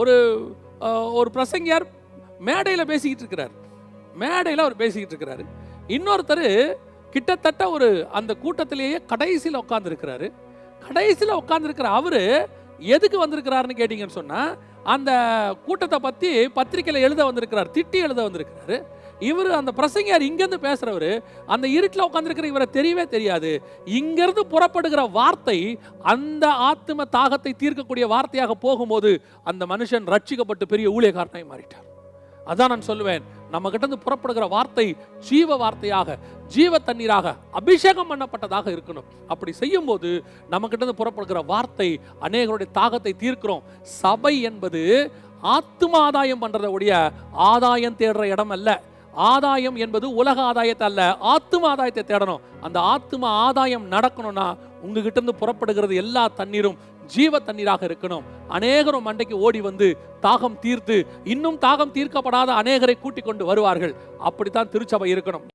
ஒரு ஒரு பிரசங்கியார் மேடையில் பேசிக்கிட்டு இருக்கிறார். மேடையில் அவர் பேசிக்கிட்டு இருக்கிறாரு. இன்னொருத்தர் கிட்டத்தட்ட ஒரு அந்த கூட்டத்திலேயே கடைசியில் உட்காந்துருக்கிறாரு கடைசியில் உட்காந்துருக்கிற அவர் எதுக்கு வந்திருக்கிறாருன்னு கேட்டிங்கன்னு சொன்னால் அந்த கூட்டத்தை பற்றி பத்திரிக்கையில் எழுத வந்திருக்கிறார் திட்டி எழுத வந்திருக்கிறாரு. இவர் அந்த பிரசங்கியார் இங்கேருந்து பேசுகிறவர் அந்த இருட்டில் உட்காந்துருக்கிற இவரை தெரியவே தெரியாது. இங்கேருந்து புறப்படுகிற வார்த்தை அந்த ஆத்ம தாகத்தை தீர்க்கக்கூடிய வார்த்தையாக போகும்போது அந்த மனுஷன் ரட்சிக்கப்பட்டு பெரிய ஊழியக்காரனாய் மாறிட்டார். அதான் நான் சொல்லுவேன் நம்ம கிட்டேருந்து புறப்படுகிற வார்த்தை ஜீவ வார்த்தையாக ஜீவ தண்ணீராக அபிஷேகம் பண்ணப்பட்டதாக இருக்கணும். அப்படி செய்யும்போது நம்ம கிட்டேருந்து புறப்படுகிற வார்த்தை அநேகருடைய தாகத்தை தீர்க்கிறோம். சபை என்பது ஆத்தும ஆதாயம் பண்ணுறத உடைய ஆதாயம் தேடுற இடம் அல்ல. ஆதாயம் என்பது உலக ஆதாயத்தை அல்ல ஆத்தும ஆதாயத்தை தேடணும். அந்த ஆத்தும ஆதாயம் நடக்கணும்னா உங்ககிட்ட இருந்து புறப்படுகிறது எல்லா தண்ணீரும் ஜீவ தண்ணீராக இருக்கணும். அநேகரும் மண்டைக்கு ஓடி வந்து தாகம் தீர்த்து இன்னும் தாகம் தீர்க்கப்படாத அநேகரை கூட்டிக் கொண்டு வருவார்கள். அப்படித்தான் திருச்சபை இருக்கணும்.